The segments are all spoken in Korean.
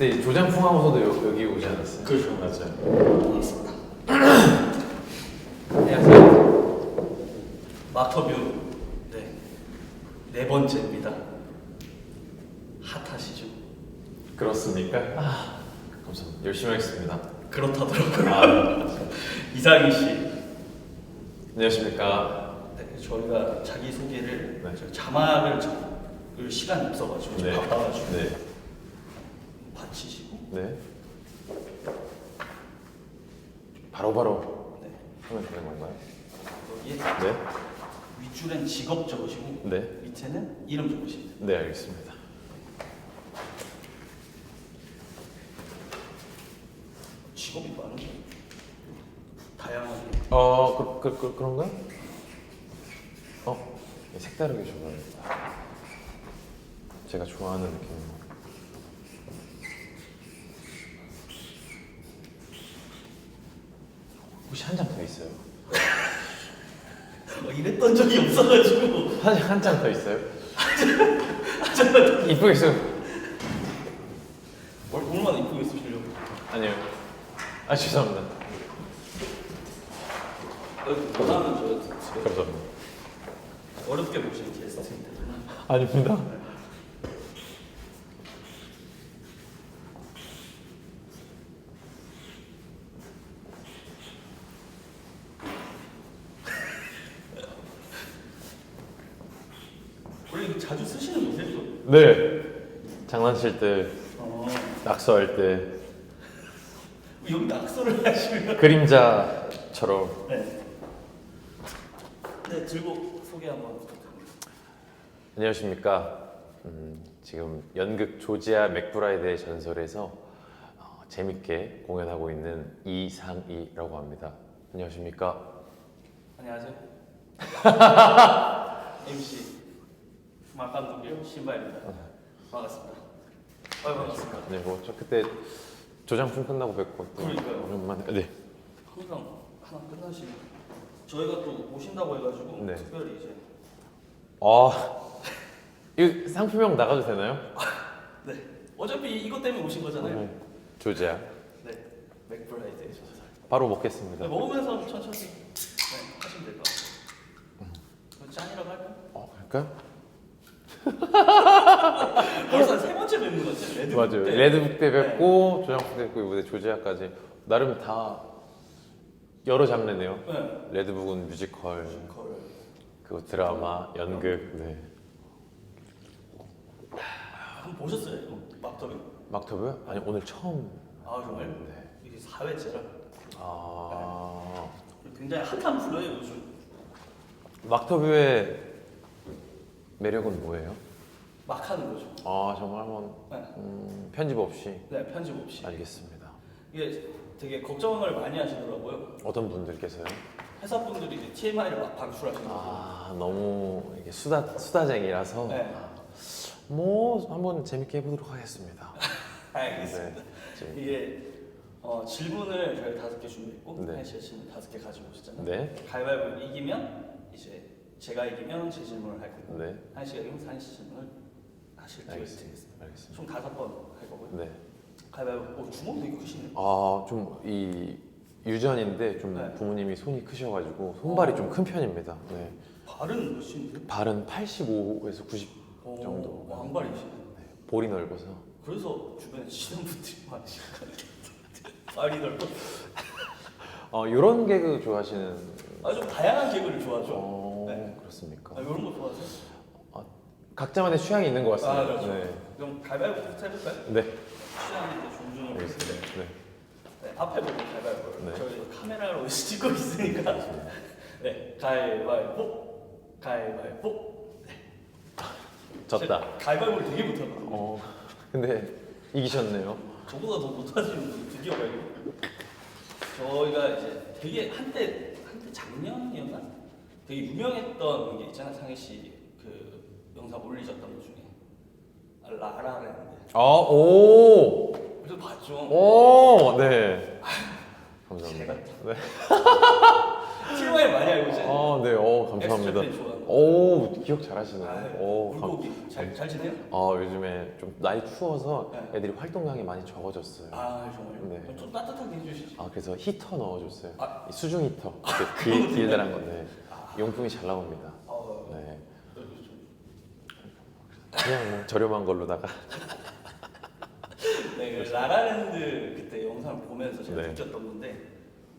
그때 조장풍 하고서도 여- 여기 오지 않았어요? 그렇죠. 맞아요. 반갑습니다. 안녕하세요. 마터뷰 네. 네 번째입니다. 핫하시죠? 그렇습니까? 아, 감사합니다. 열심히 하겠습니다. 그렇다더라고요. 아, 이상희 씨. 안녕하십니까. 네, 저희가 자기 소개를 네. 저 자막을 적- 그 시간이 없어가지고 좀 네. 바빠가지고 네. 받치시고 네. 바로바로 네. 하면 되는 건가요? 여기에 네. 윗줄엔 직업 적으시고 네. 밑에는 이름 적으시면 돼요. 네, 알겠습니다. 직업이 많은데 다양하게 어, 그, 그, 그, 그런가요? 어, 색다르게 좋아합니다. 제가 좋아하는 느낌. 혹시 한 장 더 있어요? 어, 이랬던 적이 없어가지고 한, 한 장 더 있어요? 잠깐만 이쁘게 써. 뭘 얼마나 이쁘게 쓰시려고 아니요. 아, 죄송합니다. 저 감사합니다. 어렵게 보시는 게스트인데 아닙니다. 원래 이거 자주 쓰시는 거세요? 네. 장난칠 때, 어 낙서할 때, 여기 낙서를 하시면 그림자처럼 네. 네 들고 소개 한번 부탁드립니다. 안녕하십니까. 음, 지금 연극 조지아 맥브라이드의 전설에서 어, 재밌게 공연하고 있는 이상이라고 합니다. 안녕하십니까. 안녕하세요. MC 막감독이요 신바입니다. 반갑습니다. 아 반갑습니다. 네, 뭐 저 그때 조장풍 끝나고 뵙고 또 그러니까요. 오랜만에 네. 항상 하나 끝나시면 저희가 또 오신다고 해가지고 네. 특별히 이제 아, 이 상품명 나가도 되나요? 네 어차피 이것 때문에 오신 거잖아요. 음, 조지아. 네 맥브라이드의 전설. 바로 먹겠습니다. 네, 먹으면서 천천히 네, 하시면 될 것 같아요. 그럼 짠이라고 할까요? 어, 할까요? 벌써 세 번째 뵙는 것 같아요. 레드 맞아요. 때. 레드북 때 뵙고 조장풍 때 뵙고 이번에 조지아까지 나름 다 여러 장르네요. 네. 레드북은 뮤지컬, 뮤지컬. 그리고 드라마, 연극, 네. 한번 보셨어요? 이거? 막더비? 막터브요? 아니 오늘 처음. 아 정말? 네. 이게 4회째라 아 굉장히 핫한 프로예요 요즘. 막터뷰의 매력은 뭐예요? 막 하는 거죠. 아 정말 한번 네. 음, 편집 없이 네 편집 없이. 알겠습니다. 이게 되게 걱정을 많이 하시더라고요. 어떤 분들께서요? 회사 분들이 이제 TMI를 막 방출하시는 거죠. 아 너무 이게 수다 수다쟁이라서 네. 뭐 한번 재밌게 해보도록 하겠습니다. 알겠습니다. 네. 이게 어, 질문을 저희 다섯 개 준비했고 네. 한 씨가 질문 다섯 개 가지고 오셨잖아요. 네, 가위바위보 이기면 이제 제가 이기면 제 질문을 할 거고 네, 한 씨가 이기면 한씨 질문을 하실 기회를 알겠습니다. 드리겠습니다. 알겠습니다. 총 다섯 번 할 거고요. 네. 가위바위보. 오 주먹이 되게 크시네요. 아 좀 이 유전인데 좀 네. 부모님이 손이 크셔가지고 손발이 좀 큰 편입니다. 네. 발은 몇인데요? 발은 85에서 90 정도. 왕발이시네. 볼이 넓어서. 그래서 주변에 치는 분들이 많으시거든요. 발이 넓어. 어 이런 개그 좋아하시는. 아좀 다양한 개그를 좋아하죠. 어 네. 그렇습니까? 아, 이런 거 좋아하세요? 각자만의 취향이 있는 것 같습니다. 아, 그렇죠. 네. 그럼 가위바위보부터 해볼까요? 네. 취향이 존중을 알겠습니다. 네. 네, 앞에 보고 가위바위보. 네. 저희 카메라로 찍고 있으니까. 네, 가위바위보. 가위바위보. 졌다. 제가 가위바위보를 되게 못하거든요. 어 근데 이기셨네요. 저보다 더 못하시는 분이 드디어 발견. 저희가 이제 되게 한때 한때 작년이었나? 되게 유명했던 게 있잖아 상혜 씨 그 영상 올리셨던 것 중에 아, 라라라는데 아 오. 그래서 봤죠. 오, 네. 감사합니다. 네. TMI 많이 알고 있잖아요. 아, 네. 오, 감사합니다. 엑스트라 좋아하는 거. 오, 기억 잘하시네요. 아, 오, 감, 물고기 잘 네. 잘 지내요? 어 요즘에 좀 날이 추워서 네. 애들이 활동량이 많이 적어졌어요. 아 정말요? 네. 그럼 좀 따뜻하게 해주시죠. 아 그래서 히터 넣어줬어요. 아. 이 수중 히터. 그 길, 거 길다란 건데 아. 용품이 잘 나옵니다. 어, 네. 그냥 뭐 저렴한 걸로다가. 네, 그 라라랜드 그때 영상을 보면서 제가 네. 느꼈던 건데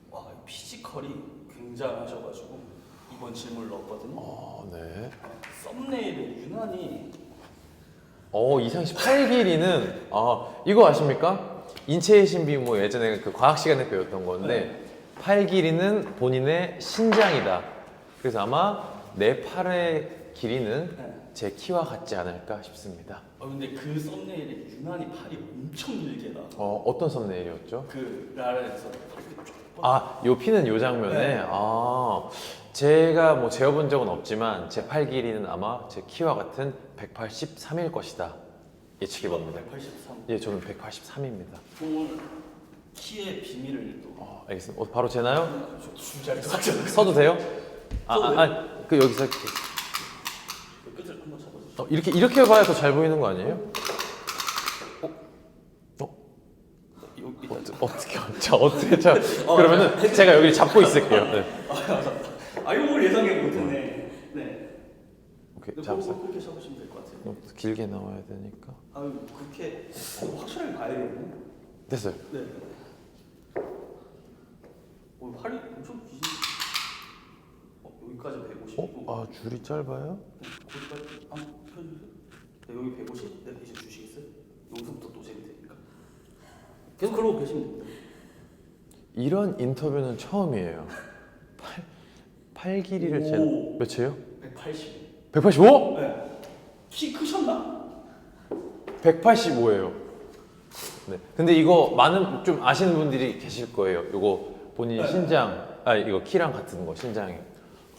와 피지컬이 굉장하셔가지고 이번 질문을 넣었거든요. 어 네. 썸네일에 유난히 어 이상시 8길이는 아 이거 아십니까? 인체의 신비 뭐 예전에 그 과학 시간에 배웠던 건데 팔 길이는 본인의 신장이다. 그래서 아마 내 팔의 길이는 네. 제 키와 같지 않을까 싶습니다. 어 근데 그 썸네일에 유난히 팔이 엄청 길게 나. 어 어떤 썸네일이었죠? 그 팔이 뻗- 아, 요 피는 요 장면에 네. 아 제가 뭐 재어본 적은 없지만 제 팔 길이는 아마 제 키와 같은 183일 것이다 예측해 봅니다. 183. 예, 저는 183입니다. 오늘 키의 비밀을 또 어, 알겠습니다. 어, 바로 재나요? 가져. 서도 돼요? 아, 아, 아, 그 여기서 이렇게, 끝을 한번 잡아주세요. 어, 이렇게 이렇게 봐야 더 잘 보이는 거 아니에요? 여기 일단 어, 어떻게 자 어떻게 자 그러면은 제가 여기 잡고 있을게요. 네. 아 이걸 예상해 못했네. 네. 오케이. 뭐 그렇게 잡으시면 될 것 같아요. 너무 길게 나와야 되니까 아유 그렇게 확실하게 봐야겠네. 됐어요. 네. 오 팔이 엄청 기신. 어 여기까지 150이고. 어? 아 줄이 짧아요? 거기까지 한번 펴주세요. 네, 여기 150. 네 이제 주시겠어요? 여기서부터 또 재면 되니까. 계속 그러고 계시면 됩니다. 이런 인터뷰는 처음이에요. 팔, 팔 길이를 재 오. 몇이에요? 180. 185? 네. 키 크셨나? 185예요. 네. 근데 이거 많은 좀 아시는 분들이 계실 거예요. 이거 본인 네. 신장, 아 이거 키랑 같은 거 신장이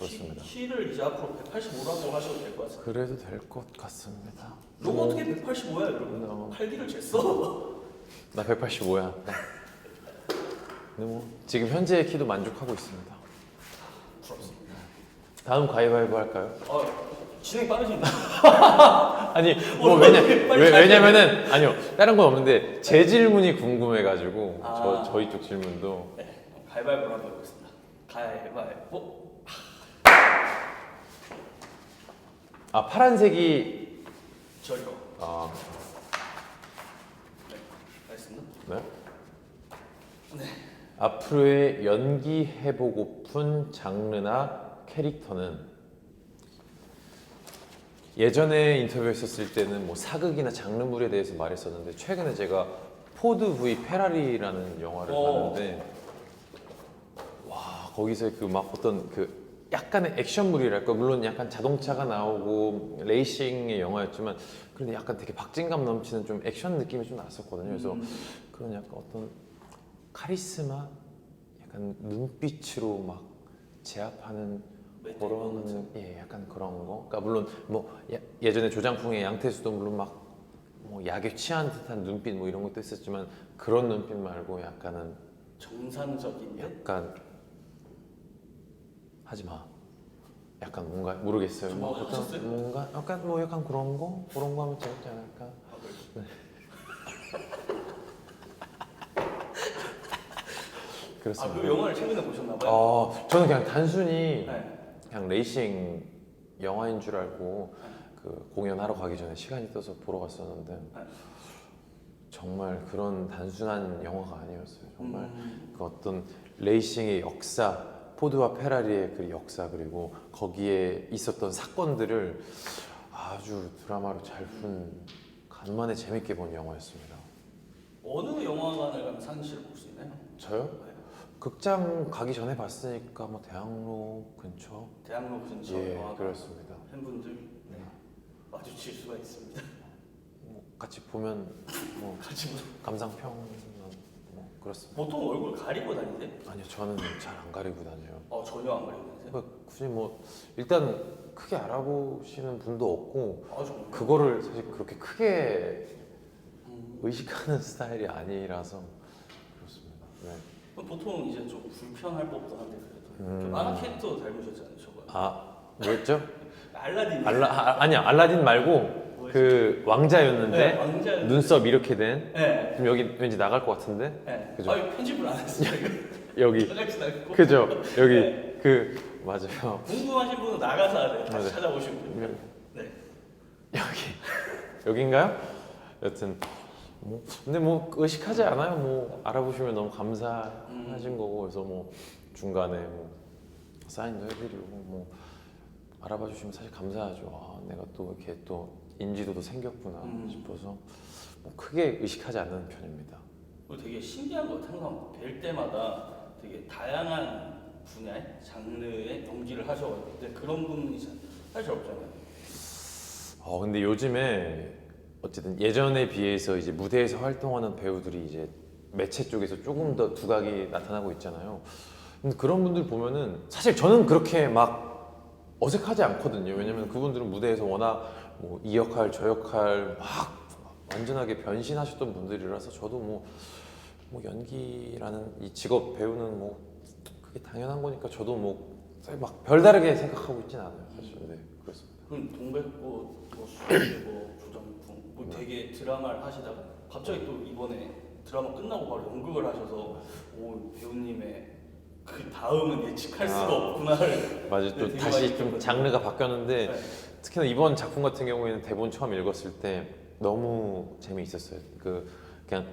그렇습니다. 키, 를 이제 앞으로 185라고 하셔도 될 것 같아요. 그래도 될 것 같습니다. 너가 어떻게 185야, 여러분? 어. 팔기를 쟀어. 나 185야. 근데 뭐 지금 현재의 키도 만족하고 있습니다. 부럽습니다. 다음 가위바위보 할까요? 아, 진행 빠르신다. 아니 뭐 오늘 왜냐 빨리 왜, 가야 왜냐면은 아니요 다른 건 없는데 제 질문이 궁금해가지고 아. 저 저희 쪽 질문도 네, 가위바위보 한번 해보겠습니다. 가위바위보. 아 파란색이 저리요. 아 네, 알겠습니다. 네. 네. 앞으로의 연기 해보고픈 장르나 캐릭터는 예전에 인터뷰했었을 때는 뭐 사극이나 장르물에 대해서 말했었는데 최근에 제가 포드 V 페라리라는 영화를 어. 봤는데 와 거기서 그 막 어떤 그 약간의 액션물이랄까 물론 약간 자동차가 나오고 레이싱의 영화였지만 그런데 약간 되게 박진감 넘치는 좀 액션 느낌이 좀 났었거든요. 그래서 음, 그런 약간 어떤 카리스마, 약간 눈빛으로 막 제압하는. 그런 예 약간 그런 거. 그러니까 물론 뭐 예- 예전에 조장풍의 양태수도 물론 막 뭐 약에 취한 듯한 눈빛 뭐 이런 것도 있었지만 그런 눈빛 말고 약간은 정상적인데 약간 하지 마. 약간 뭔가 모르겠어요. 좀뭐뭐 어떤 하셨어요? 뭔가 약간 뭐 약간 그런 거 그런 거 하면 재밌지 않을까. 아, 그래요? 아, 그렇습니다. 그 영화를 최근에 보셨나 봐요. 어, 저는 그냥 단순히 네. 그냥 레이싱 영화인 줄 알고 그 공연하러 가기 전에 시간이 떠서 보러 갔었는데 네. 정말 그런 단순한 영화가 아니었어요. 정말 음, 그 어떤 레이싱의 역사, 포드와 페라리의 그 역사 그리고 거기에 있었던 사건들을 아주 드라마로 잘푼 간만에 재밌게 본 영화였습니다. 어느 영화관을 가면 상시를 볼수 있나요? 저요? 네. 극장 가기 전에 봤으니까 뭐 대학로 근처 대학로 근처 예 영화관 그렇습니다. 팬분들 네. 마주칠 수가 있습니다. 뭐 같이 보면 뭐 같이 뭐 그렇습니다. 보통 얼굴 가리고 다니세요? 아니요 저는 잘 안 가리고 다녀요. 어 전혀 안 가리고 다니세요? 뭐 굳이 뭐 일단 크게 알아보시는 분도 없고 아 정말. 그거를 사실 그렇게 크게 음, 의식하는 스타일이 아니라서 그렇습니다. 네. 보통 이제 좀 불편할 법도 한데 그래도 음. 만화 캐릭터 닮으셨잖아요, 저거. 아 뭐였죠? 알라딘. 알라 아, 아니야 알라딘 말고? 그 왕자였는데 네, 왕자. 눈썹 이렇게 된 네. 지금 여기 왠지 나갈 것 같은데 네. 그죠? 아, 편집을 안 했어요. 여기. 그죠 여기 네. 그 맞아요 궁금하신 분은 나가서 네, 다시 맞아요. 찾아보시면 돼요. 네. 여기 여긴가요? 여튼 뭐 근데 뭐 의식하지 않아요. 뭐 알아보시면 너무 감사하신 거고 그래서 뭐 중간에 뭐 사인도 해드리고 뭐 알아봐 주시면 사실 감사하죠. 아, 내가 또 이렇게 또 인지도도 생겼구나 음. 싶어서 뭐 크게 의식하지 않는 편입니다. 그리고 되게 신기한 것 같아요. 항상 뵐 때마다 되게 다양한 분야의 장르의 연기를 하셔가지고 그런 분이 사- 사실 없잖아요. 어 근데 요즘에 어쨌든 예전에 비해서 이제 무대에서 활동하는 배우들이 이제 매체 쪽에서 조금 더 두각이 나타나고 있잖아요. 근데 그런 분들 보면은 사실 저는 그렇게 막 어색하지 않거든요. 왜냐면 그분들은 무대에서 워낙 뭐 이 역할 저 역할 막 완전하게 변신하셨던 분들이라서 저도 뭐, 뭐 연기라는 이 직업 배우는 뭐 그게 당연한 거니까 저도 뭐막 별다르게 생각하고 있진 않아요. 사실 네 그렇습니다. 그럼 동백꽃, 뭐 수련대고 조정풍 뭐 되게 드라마를 하시다가 갑자기 또 이번에 드라마 끝나고 바로 연극을 하셔서 오 배우님의 그 다음은 예측할 수가 아. 없구나를 맞아요. 네, 또 되게 다시 많이 좀 느꼈거든요. 장르가 바뀌었는데 네. 특히나 이번 작품 같은 경우에는 대본 처음 읽었을 때 너무 재미있었어요. 그 그냥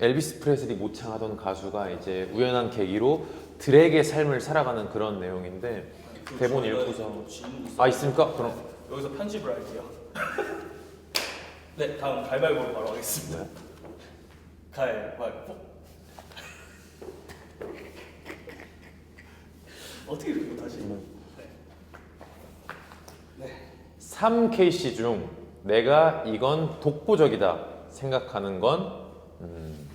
엘비스 프레슬리 모창하던 가수가 이제 우연한 계기로 드랙의 삶을 살아가는 그런 내용인데 그 대본 읽고서- 아 있습니까? 그럼 여기서 편집을 할게요. 네 다음 가위바위보로 바로 하겠습니다. 네. 가위바위보. 어떻게 이렇게 다시? 네. 네. 3KC 중 내가 이건 독보적이다 생각하는 건 음,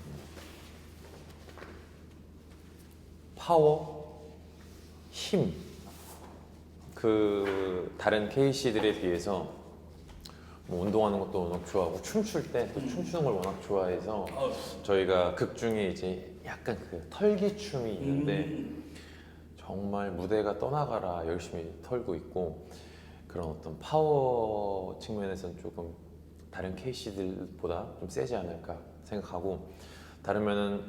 파워, 힘. 그 다른 KC들에 비해서 뭐 운동하는 것도 워낙 좋아하고 춤출 때 또 춤추는 걸 워낙 좋아해서 아, 저희가 극 중에 이제 약간 그 털기 춤이 있는데 음. 정말 무대가 떠나가라 열심히 털고 있고 그런 어떤 파워 측면에서는 조금 다른 KC들보다 좀 세지 않을까 생각하고 다르면은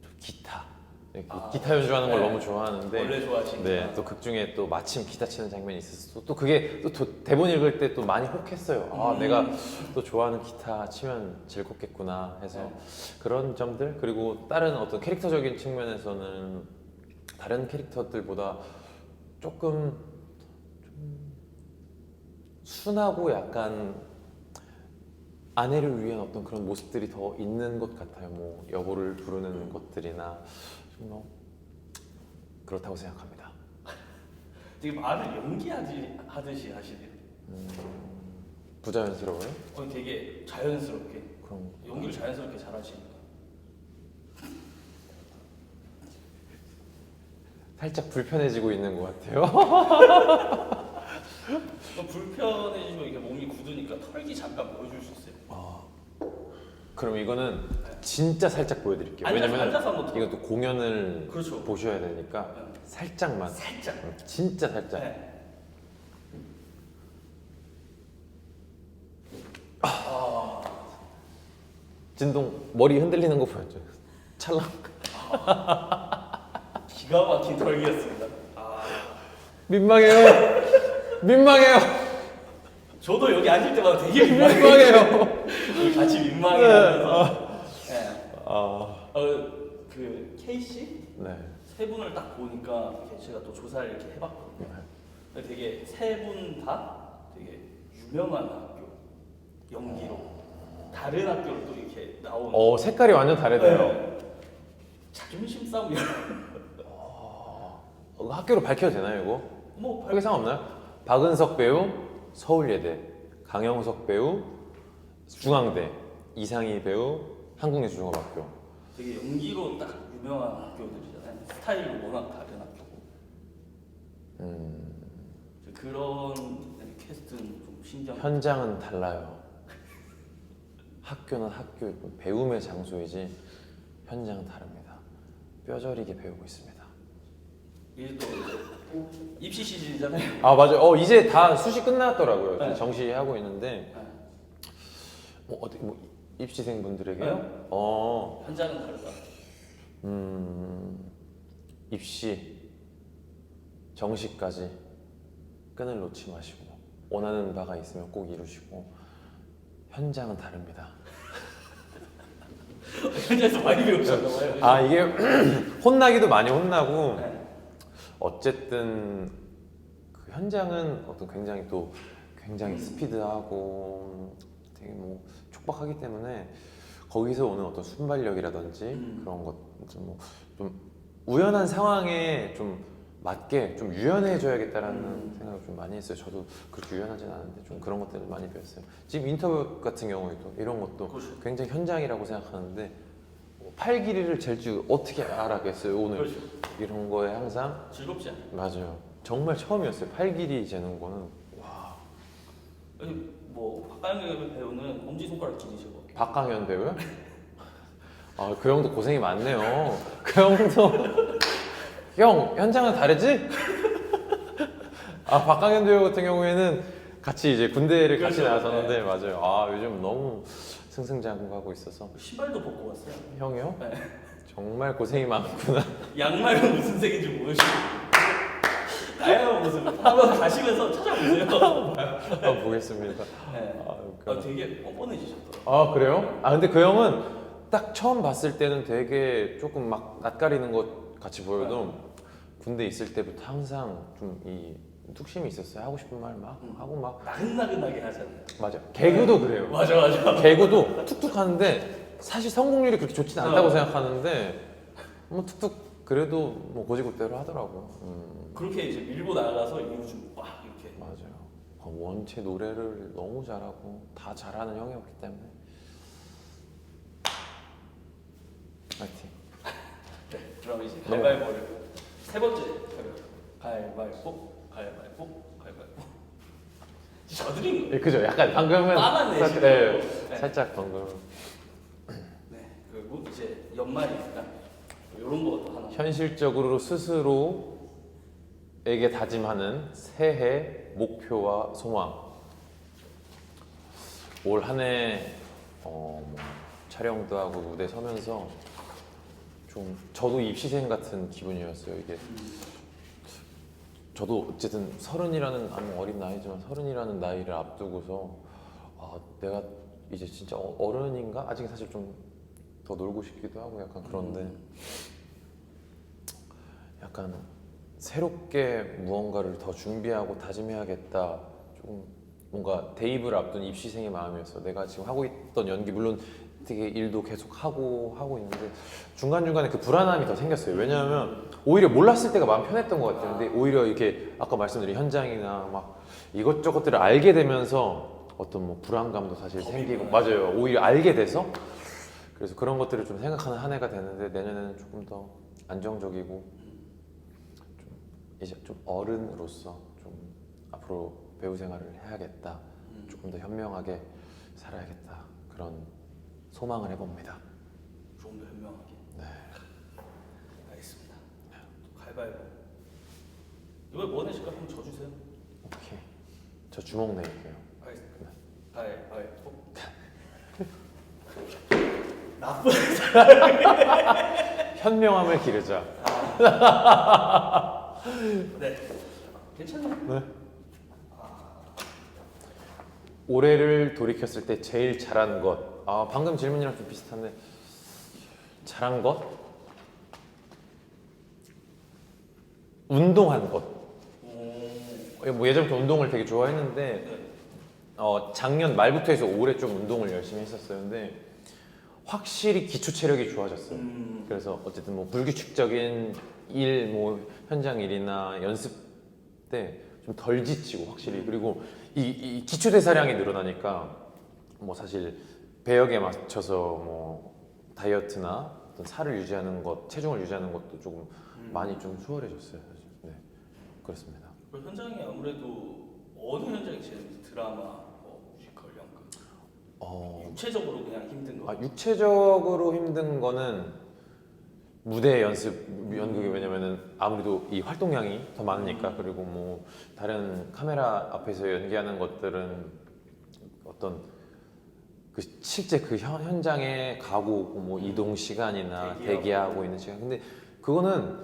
좀 기타 네, 그 아, 기타 연주하는 걸 네. 너무 좋아하는데 원래 좋아하시니까. 네, 또 극 중에 또 마침 기타 치는 장면이 있었어. 또 그게 또 도- 대본 읽을 때 또 많이 혹했어요. 아, 음. 내가 또 좋아하는 기타 치면 즐겁겠구나 해서 네. 그런 점들 그리고 다른 어떤 캐릭터적인 측면에서는 다른 캐릭터들보다 조금 좀 순하고 약간 아내를 위한 어떤 그런 모습들이 더 있는 것 같아요. 뭐 여보를 부르는 것들이나 좀뭐 그렇다고 생각합니다. 되게 말을 연기하듯이 하듯이 하시네요. 부자연스러워요? 어, 되게 자연스럽게 그럼 연기를 자연스럽게 잘하시니까. 살짝 불편해지고 있는 것 같아요. 불편해지면 이게 몸이 굳으니까 털기 잠깐 보여줄 수 있어요. 그럼 이거는 진짜 살짝 보여드릴게요. 앉아서- 왜냐면 앉아서 한번 또 공연을 그렇죠. 보셔야 되니까 네. 살짝만, 살짝. 진짜 살짝. 네. 아, 진동 머리 흔들리는 거 보였죠? 찰랑. 기가 막힌 털기였습니다. 아, 민망해요. 민망해요. 저도 여기 앉을 때마다 되게 민망해요. 민망해요. 같이 민망해하면서. 네. 아, 어, 그 KC 네. 세 분을 딱 보니까 제가 또 조사를 이렇게 해봤거든요. 근데 되게 세 분 다 되게 유명한 학교 연기로 다른 학교로 또 이렇게 나온 어 색깔이 완전 다르네요. 네. 자존심 싸움 이런 어, 학교로 밝혀도 되나요 이거? 뭐 크게 상관없나요? 박은석 배우 서울예대, 강영석 배우 중앙대, 이상희 배우 한국예술종합학교. 되게 연기로 딱 유명한 학교들이잖아요. 스타일도 워낙 다른 학교고 음, 그런 캐스트는 좀 신기한. 현장은 달라요. 학교는 학교이고 배움의 장소이지 현장은 다릅니다. 뼈저리게 배우고 있습니다. 이게 또 이제 입시 시즌이잖아요. 아 맞아요. 어 이제 다 수시 끝났더라고요. 네. 정시하고 있는데 네. 뭐 어떻게 뭐 입시생 분들에게요? 네. 어, 현장은 다르다. 음 입시 정시까지 끈을 놓지 마시고 원하는 바가 있으면 꼭 이루시고 현장은 다릅니다. 현장에서 많이 배우셨나 봐요. 아 이게 혼나기도 많이 혼나고 네. 어쨌든 그 현장은 어떤 굉장히 또 굉장히 스피드하고 되게 뭐 촉박하기 때문에 거기서 오는 어떤 순발력이라든지 음. 그런 것좀 뭐, 좀 우연한 상황에 좀 맞게 좀 유연해져야겠다라는 음. 생각을 좀 많이 했어요. 저도 그렇게 유연하진 않은데 좀 그런 것들을 많이 배웠어요. 지금 인터뷰 같은 경우에도 이런 것도 그렇죠. 굉장히 현장이라고 생각하는데 뭐 팔 길이를 잴 줄 어떻게 알았겠어요 오늘 그렇죠. 이런 거에 항상 즐겁지 않아요? 맞아요 정말 처음이었어요 팔 길이 재는 거는 와 여기 뭐 박가영 배우는 엄지 손가락 길이시고. 박강현 배우요? 아 그 형도 고생이 많네요 그 형도 형 현장은 다르지? 아 박강현 배우 같은 경우에는 같이 이제 군대를 같이 그렇죠. 나섰는데 맞아요 아 요즘 너무 승승장구하고 있어서 신발도 벗고 왔어요. 형이요? 네. 정말 고생이 많구나 양말은 무슨 색인지 모르시고. 다양한 모습 한번 가시면서 찾아보세요. 한번 보겠습니다 네. 아. 아, 되게 뻔뻔해지셨더라고요. 아 그래요? 아 근데 그 형은 딱 처음 봤을 때는 되게 조금 막 낯가리는 것 같이 보여도 군대 있을 때부터 항상 좀 이 뚝심이 있었어요. 하고 싶은 말막 음. 하고 막. 나긋나긋하게 하잖아요. 맞아 개그도 그래요. 맞아 맞아. 개그도 툭툭 하는데 사실 성공률이 그렇게 좋지는 않다고 어. 생각하는데 뭐 툭툭 그래도 뭐 고지고대로 하더라고요 음, 그렇게 이제 밀고 나가서 이후 좀막 이렇게. 맞아요. 아, 원체 노래를 너무 잘하고 다 잘하는 형이었기 때문에. 파이팅. 네, 그럼 이제 너무- 가위바위보를 세 번째 가위바위보 가위바위보 가위바위보 저들인 거예요. 예, 그죠. 약간 방금은. 살짝, 예, 네. 살짝 방금 네, 그리고 이제 연말이니까 이런 것도 하나. 현실적으로 스스로에게 다짐하는 새해 목표와 소망. 올 한해 어, 뭐 촬영도 하고 무대 서면서 좀 저도 입시생 같은 기분이었어요. 이게 음, 저도 어쨌든 서른이라는 아무 어린 나이지만 서른이라는 나이를 앞두고서 아 내가 이제 진짜 어- 어른인가 아직 사실 좀 더 놀고 싶기도 하고 약간 그런데 음. 약간 새롭게 무언가를 더 준비하고 다짐해야겠다 조금 뭔가 대입을 앞둔 입시생의 마음이었어 내가 지금 하고 있던 연기 물론 되게 일도 계속 하고 하고 있는데 중간 중간에 그 불안함이 더 생겼어요 왜냐하면 오히려 몰랐을 때가 마음 편했던 것 같아요 근데 오히려 이렇게 아까 말씀드린 현장이나 막 이것저것들을 알게 되면서 어떤 뭐 불안감도 사실 생기고. 맞아요 오히려 알게 돼서 그래서 그런 것들을 좀 생각하는 한 해가 되는데 내년에는 조금 더 안정적이고 좀 이제 좀 어른으로서 좀 앞으로 배우 생활을 해야겠다. 음. 조금 더 현명하게 살아야겠다. 그런 소망을 해봅니다. 조금 더 현명하게. 네. 알겠습니다. 또 가위바위보. 이걸 뭐 내실까 한번 져주세요. 오케이. 저 주먹 내릴게요. 알겠습니다. 가위바위보. 나쁜 현명함을 기르자. 네. 괜찮아요. 네. 올해를 돌이켰을 때 제일 잘한 것. 아 방금 질문이랑 좀 비슷한데 잘한 것? 운동한 것. 오. 뭐 예전부터 운동을 되게 좋아했는데 네. 어, 작년 말부터 해서 올해 좀 운동을 열심히 했었어요. 근데 확실히 기초 체력이 좋아졌어요. 음. 그래서 어쨌든 뭐 불규칙적인 일, 뭐 현장 일이나 연습 때 좀 덜 지치고 확실히 그리고 이, 이 기초 대사량이 늘어나니까 뭐 사실 배역에 맞춰서 뭐 다이어트나 어떤 살을 유지하는 것, 체중을 유지하는 것도 조금 음. 많이 좀 수월해졌어요. 사실. 네, 그렇습니다. 그 현장이 아무래도 어느 현장이 제일 드라마, 뭐 뮤지컬, 연극 어, 육체적으로 그냥 힘든 거. 아, 육체적으로 힘든 거는 무대 연습 연극이 왜냐면은 아무래도 이 활동량이 더 많으니까 그리고 뭐 다른 카메라 앞에서 연기하는 것들은 어떤 그 실제 그 현, 현장에 가고 오고 뭐 이동 시간이나 대기하고. 대기하고 있는 시간 근데 그거는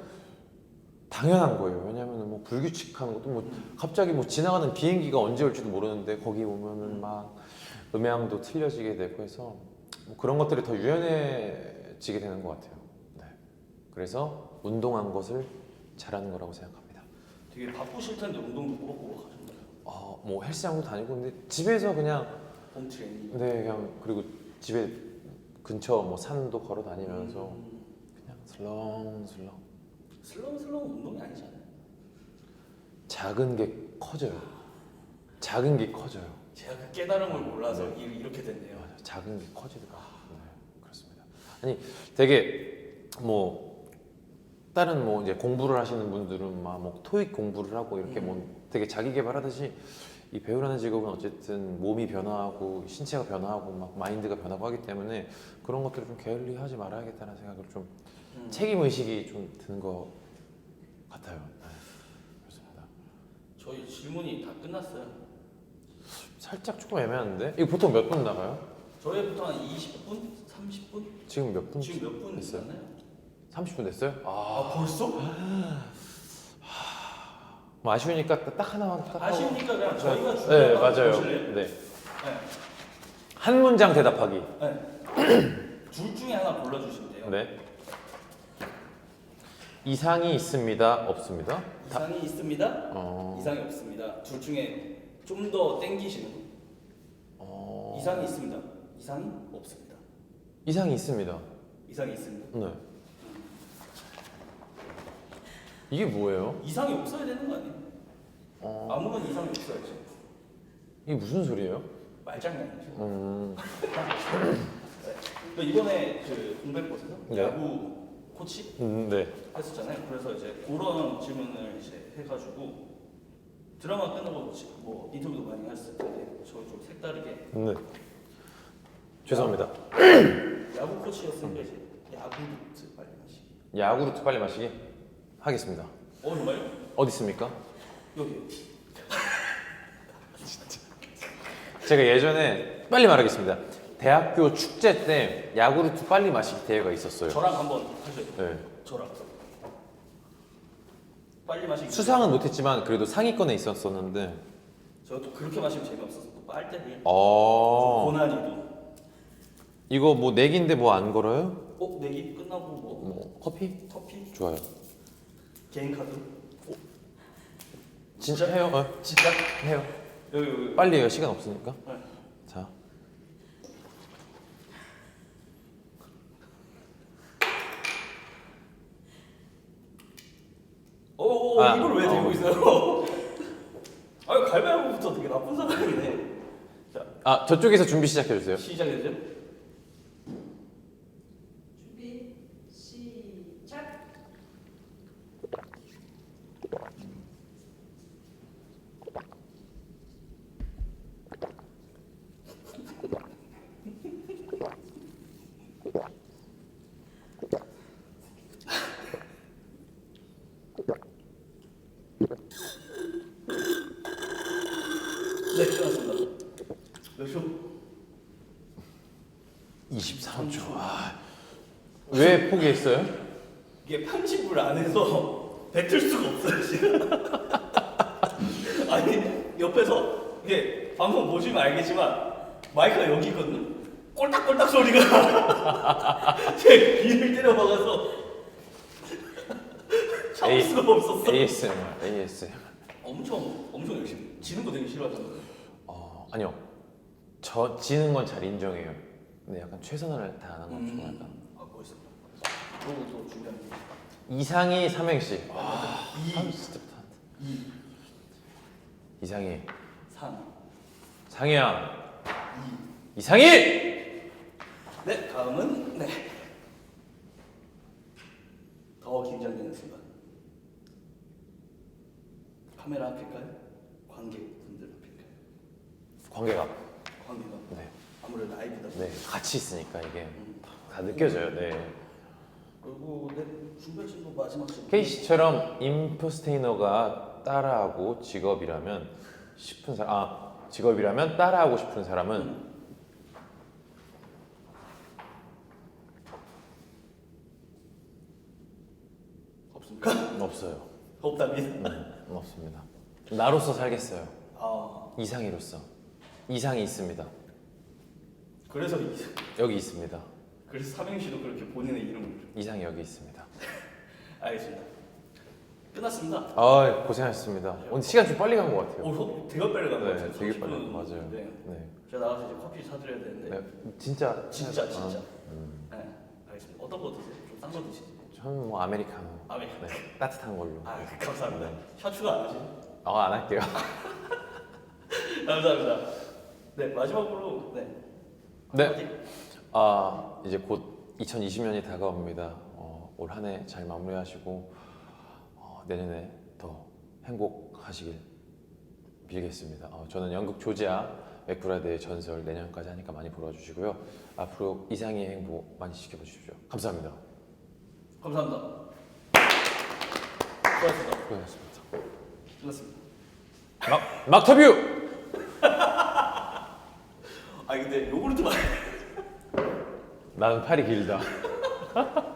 당연한 거예요 왜냐면은 뭐 불규칙한 것도 뭐 갑자기 뭐 지나가는 비행기가 언제 올지도 모르는데 거기 오면은 막 음향도 틀려지게 되고 해서 뭐 그런 것들이 더 유연해지게 되는 것 같아요. 네. 그래서 운동한 것을 잘하는 거라고 생각합니다. 되게 바쁘실 텐데 운동도 꼬박꼬박 하셨나요? 어, 뭐 헬스장도 다니고 근데 집에서 그냥 홈 트레이닝. 네 그냥 그리고 집에 근처 뭐 산도 걸어 다니면서 음, 그냥 슬렁슬렁 슬렁슬렁 운동이 아니잖아요. 작은 게 커져요. 작은 게 커져요. 제가 그 깨달음을 몰라서 이- 이렇게 됐네요. 맞아요. 작은 게 커지더라고요. 네, 그렇습니다. 아니 되게 뭐 다른 뭐 이제 공부를 하시는 분들은 막 뭐 토익 공부를 하고 이렇게 뭐 되게 자기 개발하듯이 이 배우라는 직업은 어쨌든 몸이 변화하고 신체가 변화하고 막 마인드가 변하고 하기 때문에 그런 것들을 좀 게을리하지 말아야겠다는 생각을 좀 음. 책임 의식이 좀 드는 것 같아요. 네, 그렇습니다. 저희 질문이 다 끝났어요. 살짝 조금 애매한데 이거 보통 몇 분 나가요? 저희 보통 한 20분, 30분? 지금 몇 분? 지금 몇 분 됐어요? 됐나요? 30분 됐어요? 아, 아 벌써? 뭐 아쉬우니까 딱 하나만 딱 하고. 아쉬우니까 그냥 저희가 네, 주제를 네 한번 맞아요. 보실래요? 네. 네. 한 문장 대답하기. 네. 둘 중에 하나 골라주시면 돼요. 네. 이상이 있습니다. 없습니다. 다, 이상이 있습니다. 어, 이상이 없습니다. 둘 중에 좀 더 땡기시는 분. 어, 이상이 있습니다. 이상이 없습니다. 이상이 있습니다. 이상이 있습니다. 네. 이게 뭐예요? 이상이 없어야 되는 거 아니에요? 어, 아무런 이상이 없어야지. 이게 무슨 소리예요? 말장난이죠. 음, 그 이번에 그 공백곳에서 네. 야구 코치 음, 네. 했었잖아요. 그래서 이제 그런 질문을 이제 해가지고 드라마 끝나고 지- 뭐 인터뷰도 많이 했을 텐데 저희 좀 색다르게 네. 죄송합니다. 야구 코치였으니까 이제 야구 루트 빨리 마시기. 야구르트 빨리 마시기 하겠습니다. 어 정말요? 어디 있습니까? 여기요. 제가 예전에 빨리 말하겠습니다. 대학교 축제 때 야구르트 빨리 마시기 대회가 있었어요. 저랑 한번 하셔요. 네. 저랑. 빨리 마시기. 수상은 못했지만 그래도 상위권에 있었었는데. 저도 그렇게 마시면 재미없어서 또 빨대를. 어. 고난이도. 이거 뭐 내기인데 뭐 안 걸어요? 어 내기 끝나고 뭐 뭐 커피? 커피 좋아요. 개인 카드. 진짜 해요? 어, 진짜? 해요. 여기 여기. 빨리 해요. 시간 없으니까. 네. 자. 어, 아, 이걸 왜 어. 들고 있어요? 아, 갈바위보부터 되게 나쁜 사람이네. 자, 아 저쪽에서 준비 시작해 주세요. 시작해주세요. 준비 시작. 네, 끝났습니다. 몇 초? 23초. 아. 왜 포기했어요? 이게 편집을 안 해서 뱉을 수가 없어요, 지금. 아니, 옆에서 이게 방송 보시면 알겠지만 마이크가 여기 있거든요. 꼴딱꼴딱 소리가 제 귀를 때려 박아서 참을 에이, 수가 없었어. ASMR, ASMR. 엄청 엄청 열심히 지는 거 되게 싫어하잖아요. 어, 아니요. 저 지는 건 잘 인정해요. 근데 약간 최선을 다하는 건 좀 약간. 아 멋있었다. 그리고 또 준비한 게 이상희 삼행시. 와, 이, 진짜 못한다. 이, 이상희, 상, 상희야, 이. 이상희. 네, 다음은 네. 더 긴장되는 순간. 카메라 앞일까요? 관객분들 앞일까요? 관계가. 관객가 네, 아무래도 라이브다. 네, 같이 있으니까 이게 음. 다 느껴져요. 네. 그리고 내 준비한 친구 마지막. 케이씨처럼 임포스테이너가 따라하고 직업이라면 싶은 사람 아 직업이라면 따라하고 싶은 사람은 음. 없습니까? 없어요. 없답니다. 네, 없습니다. 나로서 살겠어요. 아 이상이로서 이상이 있습니다. 그래서 이, 여기 있습니다. 그래서 삼행시도 그렇게 본인의 이름을 이상이 여기 있습니다. 알겠습니다. 끝났습니다. 아 고생하셨습니다. 오늘 시간 좀 빨리 간 것 같아요. 오, 되게 빨리 간것 네, 같아요. 되게 빨리 30분. 맞아요. 네. 네. 제가 나가서 이제 커피 사드려야 되는데. 네, 진짜 진짜 진짜. 아, 음. 네, 알겠습니다. 어떤 거 드세요? 좀싼거 드시죠. 저는 뭐 아메리카노. 아메리카노. 네, 따뜻한 걸로. 아 감사합니다. 네. 셔츠가 안 하시죠? 아, 안 할게요. 감사합니다. 네 마지막으로 네. 네. 아 이제 곧 2020년이 다가옵니다. 어, 올 한 해 잘 마무리하시고 어, 내년에 더 행복하시길 빌겠습니다. 어, 저는 연극 조지아 맥브라드의 전설 내년까지 하니까 많이 보러 주시고요. 앞으로 이상의 행복 많이 지켜봐 주십시오. 감사합니다. 감사합니다. 수고하셨습니다. 수고하셨습니다. 끝났습니다. 막 막터뷰. 아 근데 요구르트 많이 나는 팔이 길다.